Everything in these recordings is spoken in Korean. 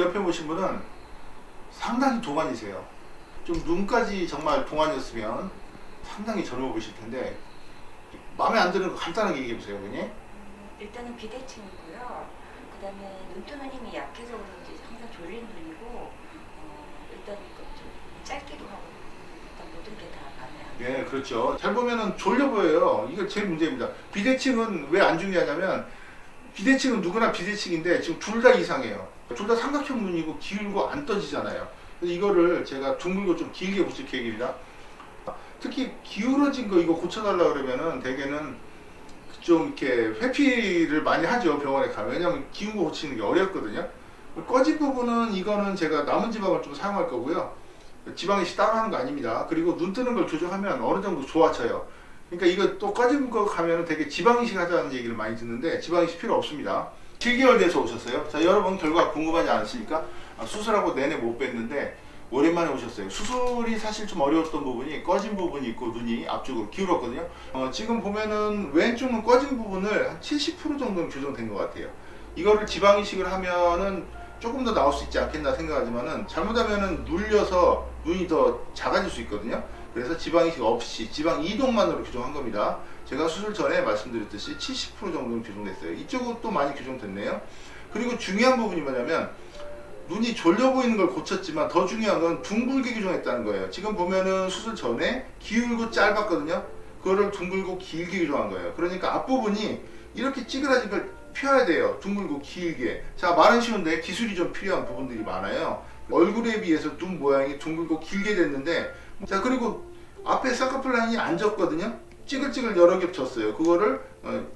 옆에 보신 분은 상당히 동안이세요. 좀 눈까지 정말 동안이었으면 상당히 젊어 보이실 텐데 마음에 안 드는 거 간단하게 얘기해 보세요, 어머니. 음, 일단은 비대칭이고요. 그다음에 눈뜨는 힘이 약해서 그런지 항상 졸린 눈이고 어, 일단 그좀 짧기도 하고 일단 모든 게 다 마음에 안 들어요. 예, 그렇죠. 잘 보면은 졸려 보여요. 이게 제일 문제입니다. 비대칭은 왜 안 중요하냐면 비대칭은 누구나 비대칭인데 지금 둘 다 이상해요. 둘 다 삼각형 눈이고 기울고 안 떠지잖아요. 그래서 이거를 제가 둥글고 좀 길게 붙일 계획입니다. 특히 기울어진 거 이거 고쳐달라 그러면은 대개는 좀 이렇게 회피를 많이 하죠 병원에 가면 왜냐면 거 고치는 게 어렵거든요. 꺼진 부분은 이거는 제가 남은 지방을 좀 사용할 거고요. 지방이식 따로 하는 거 아닙니다. 그리고 눈 뜨는 걸 조정하면 어느 정도 좋아져요. 그러니까 이거 또 꺼진 거 가면 되게 지방이식 하자는 얘기를 많이 듣는데 지방이식 필요 없습니다. 7개월 돼서 오셨어요. 자 여러분 결과 궁금하지 않으십니까? 아, 수술하고 내내 못 뵀는데 오랜만에 오셨어요. 수술이 사실 좀 어려웠던 부분이 꺼진 부분이 있고 눈이 앞쪽으로 기울었거든요. 어, 지금 보면은 왼쪽 눈 꺼진 부분을 한 70% 정도는 교정된 것 같아요. 이거를 지방 이식을 하면은 조금 더 나올 수 있지 않겠나 생각하지만은 잘못하면은 눌려서 눈이 더 작아질 수 있거든요. 그래서 지방 이식 없이 지방 이동만으로 교정한 겁니다. 제가 수술 전에 말씀드렸듯이 70% 정도는 교정됐어요. 이쪽은 또 많이 교정됐네요. 그리고 중요한 부분이 뭐냐면 눈이 졸려 보이는 걸 고쳤지만 더 중요한 건 둥글게 교정했다는 거예요. 지금 보면은 수술 전에 기울고 짧았거든요. 그거를 둥글고 길게 교정한 거예요. 그러니까 앞부분이 이렇게 찌그러진 걸 펴야 돼요. 둥글고 길게. 자, 말은 쉬운데 기술이 좀 필요한 부분들이 많아요. 얼굴에 비해서 눈 모양이 둥글고 길게 됐는데 자, 그리고 앞에 쌍꺼풀 라인이 안 졌거든요. 찌글찌글 여러 겹 졌어요. 그거를 어,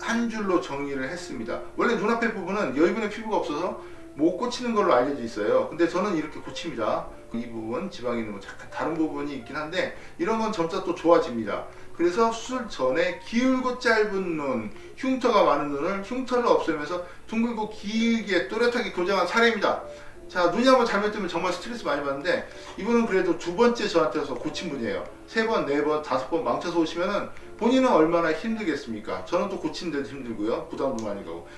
한 줄로 정리를 했습니다. 원래 눈앞에 부분은 여유분의 피부가 없어서 못 고치는 걸로 알려져 있어요. 근데 저는 이렇게 고칩니다. 이 부분 지방이 있는 건 잠깐 다른 부분이 있긴 한데 이런 건 점차 또 좋아집니다. 그래서 수술 전에 기울고 짧은 눈, 흉터가 많은 눈을 흉터를 없애면서 둥글고 길게 또렷하게 교정한 사례입니다. 자 눈이 한번 잘못되면 정말 스트레스 많이 받는데 이분은 그래도 두 번째 저한테 와서 고친 분이에요. 세 번, 네 번, 다섯 번 망쳐서 오시면은 본인은 얼마나 힘들겠습니까? 저는 또 고치는데도 힘들고요. 부담도 많이 가고.